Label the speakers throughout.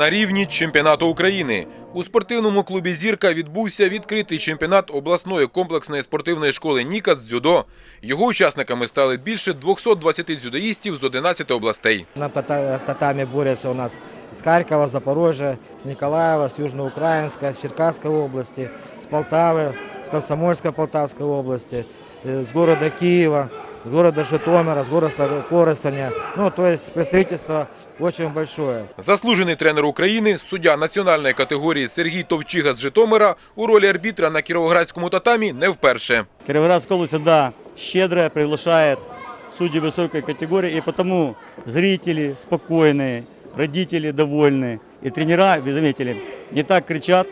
Speaker 1: на рівні чемпіонату України. У спортивному клубі Зірка відбувся відкритий чемпіонат обласної комплексної спортивної школи Ніка з дзюдо. Його учасниками стали більше 220 дзюдоїстів з 11 областей.
Speaker 2: На тата- татами борются у нас с Харькова, Запорожья, с Николаева, с Южноукраинска, с Черкасской области, с Полтавы, с Комсомольской Полтавской области, э, с города Киева, с города Житомира, с города Коростеня. Ну, то есть представительство очень большое.
Speaker 1: Заслужений тренер України, суддя національної категорії Сергій Товчига з Житомира у ролі арбітра на кіровоградському татамі не вперше.
Speaker 3: Кировоградская область всегда щедрая, приглашает судьи высокой категории, и потому зрители спокойные, родители довольны, и тренера, вы заметили, не так кричат,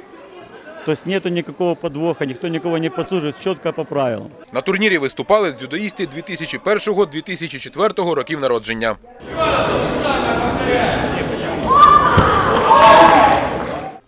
Speaker 3: то есть нету никакого подвоха, никто никого не подсуживает, четко по правилам.
Speaker 1: На турнірі виступали дзюдоїсти 2001-2004 років народження.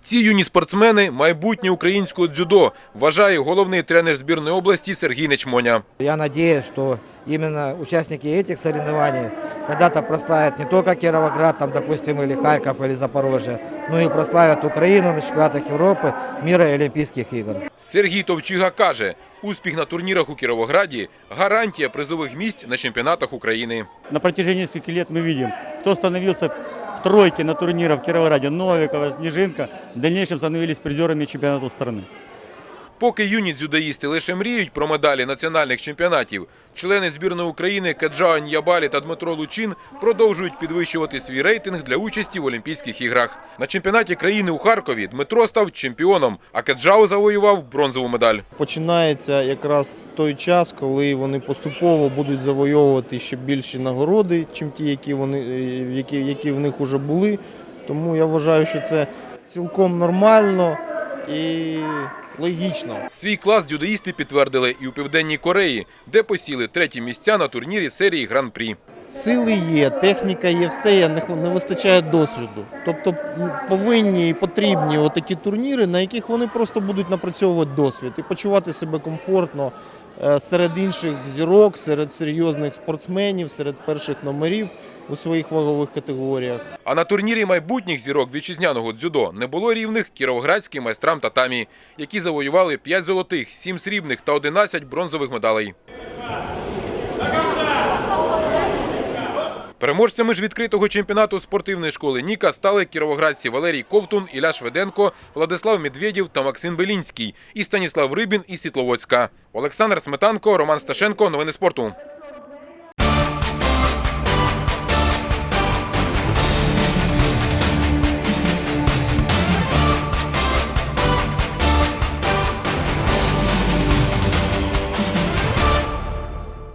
Speaker 1: Ці юні спортсмени – майбутнє українського дзюдо, вважає головний тренер збірної області Сергій Нечмоня.
Speaker 2: Я надеюсь, что именно участники этих соревнований когда-то прославят не только Кировоград, там, допустим, или Харьков, или Запорожье, но и прославят Украину на чемпионатах Европы, мира и Олимпийских игр.
Speaker 1: Сергій Товчига каже, успіх на турнірах у Кіровограді – гарантія призових місць на чемпіонатах України.
Speaker 3: На протяжении нескольких лет мы видим, кто становился в тройке на турнирах в Кировограде, Новикова, Снежинка, в дальнейшем становились призерами чемпионата страны.
Speaker 1: Поки юні дзюдоїсти лише мріють про медалі національних чемпіонатів, члени збірної України Кеджао Ньябалі та Дмитро Лучин продовжують підвищувати свій рейтинг для участі в Олімпійських іграх. На чемпіонаті країни у Харкові Дмитро став чемпіоном, а Кеджао завоював бронзову медаль.
Speaker 4: Починається якраз той час, коли вони поступово будуть завойовувати ще більші нагороди, чим ті, які вони е, які, які в них вже були. Тому я вважаю, що це цілком нормально і логічно.
Speaker 1: Свій клас дзюдоїсти підтвердили і у Південній Кореї, де посіли треті місця на турнірі серії Гран-прі.
Speaker 4: Сили є, техніка є, все є, не вистачає досвіду. Тобто повинні і потрібні отакі турніри, на яких вони просто будуть напрацьовувати досвід і почувати себе комфортно е, серед інших зірок, серед серйозних спортсменів, серед перших номерів у своїх вагових категоріях.
Speaker 1: А на турнірі майбутніх зірок вітчизняного дзюдо не було рівних кіровоградським майстрам татамі, які завоювали 5 золотих, 7 срібних та 11 бронзових медалей. Переможцями ж відкритого чемпіонату спортивної школи Ніка стали кіровоградці Валерій Ковтун, Ілля Шведенко, Владислав Медведєв та Максим Белінський і Станіслав Рибін із Світловодська. Олександр Сметанко, Роман Сташенко. Новини спорту.